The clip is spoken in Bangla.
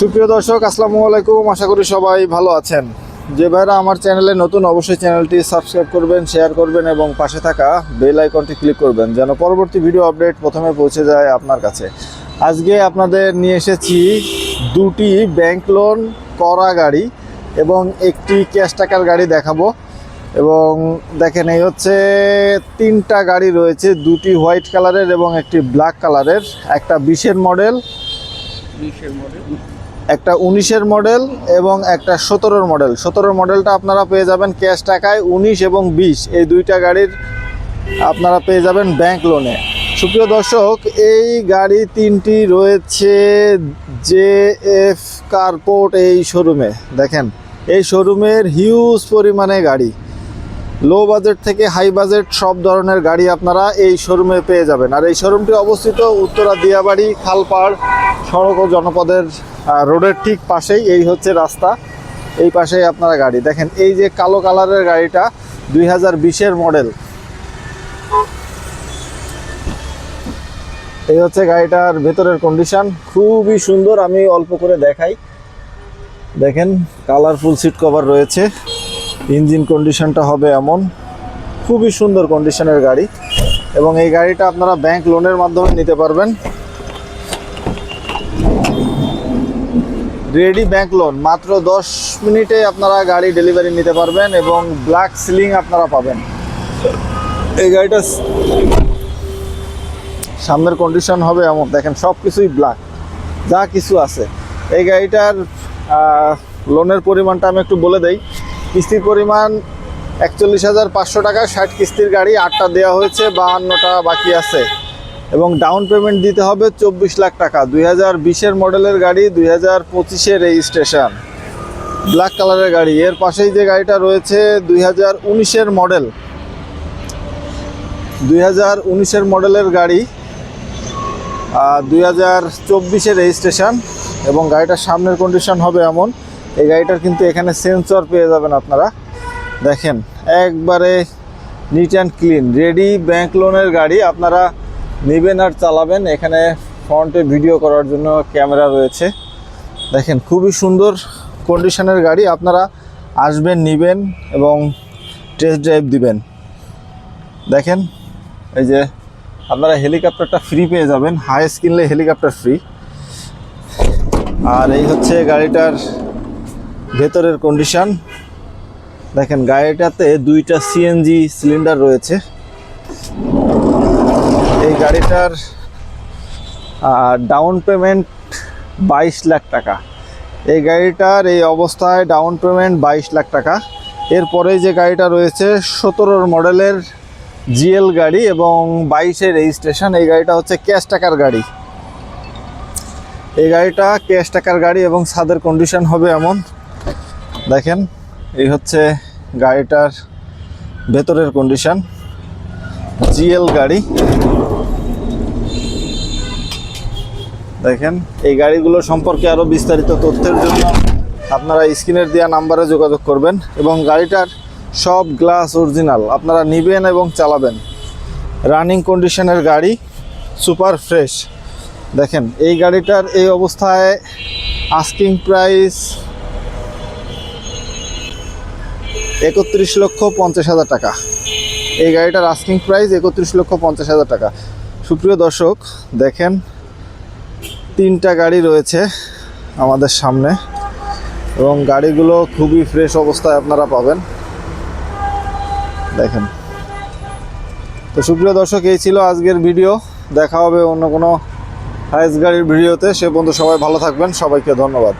সুপ্রিয় দর্শক, আসসালামু আলাইকুম। আশা করি সবাই ভালো আছেন। যে ভাইরা আমার চ্যানেলে নতুন, অবশ্যই চ্যানেলটি সাবস্ক্রাইব করবেন, শেয়ার করবেন এবং পাশে থাকা বেল আইকনটি ক্লিক করবেন, যেন পরবর্তী ভিডিও আপডেট প্রথমে পৌঁছে যায় আপনার কাছে। আজকে আপনাদের নিয়ে এসেছি দুটি ব্যাংক লোন, করা গাড়ি এবং একটি ক্যাশ টাকার গাড়ি দেখাবো। এবং দেখেন, এই হচ্ছে তিনটা গাড়ি রয়েছে, দুটি হোয়াইট কালারের এবং একটি ব্ল্যাক কালারের। একটা বিশের মডেল বিশের মডেল। একটা উনিশের মডেল এবং একটা সতেরোর মডেল সতেরোর মডেলটা আপনারা পেয়ে যাবেন ক্যাশ টাকায় উনিশ এবং বিশ। এই দুইটা গাড়ির আপনারা পেয়ে যাবেন ব্যাংক লোনে সুপ্রিয় দর্শক, এই গাড়ি তিনটি রয়েছে জে এফ কারপোর্ট এই শোরুমে দেখেন, এই শোরুমের হিউজ পরিমাণে গাড়ি। লো বাজেট থেকে হাই বাজেট সব ধরনের গাড়ি আপনারা এই শোরুমে পেয়ে যাবেন। আর এই শোরুমটি অবস্থিত উত্তরা দিয়াবাড়ি, খালপাড় সড়ক ও জনপদের রোডের ঠিক পাশেই এই হচ্ছে রাস্তা, এই পাশেই আপনারা গাড়ি। দেখেন, এই যে কালো কালারের গাড়িটা দুই হাজার মডেল। এই হচ্ছে গাড়িটার ভেতরের কন্ডিশন খুবই সুন্দর, আমি অল্প করে দেখাই। দেখেন কালারফুল সিট কভার রয়েছে। ইঞ্জিন কন্ডিশনটা হবে এমন। খুবই সুন্দর কন্ডিশনের গাড়ি। এবং এই গাড়িটা আপনারা ব্যাংক লোনের মাধ্যমে নিতে পারবেন। রেডি ব্যাংক লোন মাত্র দশ মিনিটে আপনারা গাড়ি ডেলিভারি নিতে পারবেন এবং ব্ল্যাক সিলিং আপনারা পাবেন। এই গাড়িটা সামনের কন্ডিশন হবে এমন। দেখেন সব কিছুই ব্ল্যাক যা কিছু আছে। এই গাড়িটার লোনের পরিমাণটা আমি একটু বলে দেই। কিস্তির পরিমাণ একচল্লিশ হাজার পাঁচশো টাকা। ষাট কিস্তির গাড়ি আটটা দেওয়া হয়েছে, বাহান্নটা বাকি আছে। এবং ডাউন পেমেন্ট দিতে হবে চব্বিশ লাখ টাকা। দুই হাজার বিশের মডেলের গাড়ি, দুই হাজার পঁচিশের রেজিস্ট্রেশন ব্ল্যাক কালারের গাড়ি। এর পাশেই যে গাড়িটা রয়েছে, দুই হাজার উনিশের মডেল দুই হাজার উনিশের মডেলের গাড়ি দুই হাজার চব্বিশের রেজিস্ট্রেশন এবং গাড়িটার সামনের কন্ডিশন হবে এমন। এই গাড়িটার কিন্তু এখানে সেন্সর পেয়ে যাবেন আপনারা। দেখেন, একবারে neat and clean ready bank লোনের গাড়ি। আপনারা নেবেন আর চালাবেন। এখানে ফ্রন্টে ভিডিও করার জন্য ক্যামেরা রয়েছে। দেখেন, খুবই সুন্দর কন্ডিশনের গাড়ি। আপনারা আসবেন, নেবেন এবং টেস্ট ড্রাইভ দিবেন। দেখেন, এই যে আপনারা হেলিকপ্টারটা ফ্রি পেয়ে যাবেন। হাইস্ট কিনলে হেলিকপ্টার ফ্রি আর এই হচ্ছে গাড়িটার ভেতরের কন্ডিশন দেখেন, গাড়িটাতে দুইটা সিএনজি সিলিন্ডার রয়েছে। গাড়িটার ডাউন পেমেন্ট বাইশ লাখ টাকা। এই গাড়িটার এই অবস্থায় ডাউন পেমেন্ট বাইশ লাখ টাকা। এরপরে যে গাড়িটা রয়েছে, সতেরোর মডেলের জিএল গাড়ি এবং বাইশের রেজিস্ট্রেশন, এই গাড়িটা হচ্ছে ক্যাশ টাকার গাড়ি। এই গাড়িটা ক্যাশ টাকার গাড়ি এবং ছাদের কন্ডিশন হবে এমন। দেখেন, এই হচ্ছে গাড়িটার ভেতরের কন্ডিশন জিএল গাড়ি। দেখেন, এই গাড়িগুলো সম্পর্কে আরও বিস্তারিত তথ্যের জন্য আপনারা স্ক্রিনের দেওয়া নাম্বারে যোগাযোগ করবেন এবং গাড়িটার সব গ্লাস অরিজিনাল আপনারা নিবেন এবং চালাবেন। রানিং কন্ডিশনের গাড়ি সুপার ফ্রেশ দেখেন, এই গাড়িটার এই অবস্থায় আস্কিং প্রাইস একত্রিশ লক্ষ পঞ্চাশ হাজার টাকা। এই গাড়িটার আস্কিং প্রাইস একত্রিশ লক্ষ পঞ্চাশ হাজার টাকা। সুপ্রিয় দর্শক, দেখেন তিনটা গাড়ি রয়েছে আমাদের সামনে এবং গাড়িগুলো খুবই ফ্রেশ অবস্থায় আপনারা পাবেন। দেখেন। তো সুপ্রিয় দর্শক, এই ছিল আজকের ভিডিও। দেখা হবে অন্য কোনো হাইস গাড়ির ভিডিওতে। সে পর্যন্ত সবাই ভালো থাকবেন। সবাইকে ধন্যবাদ।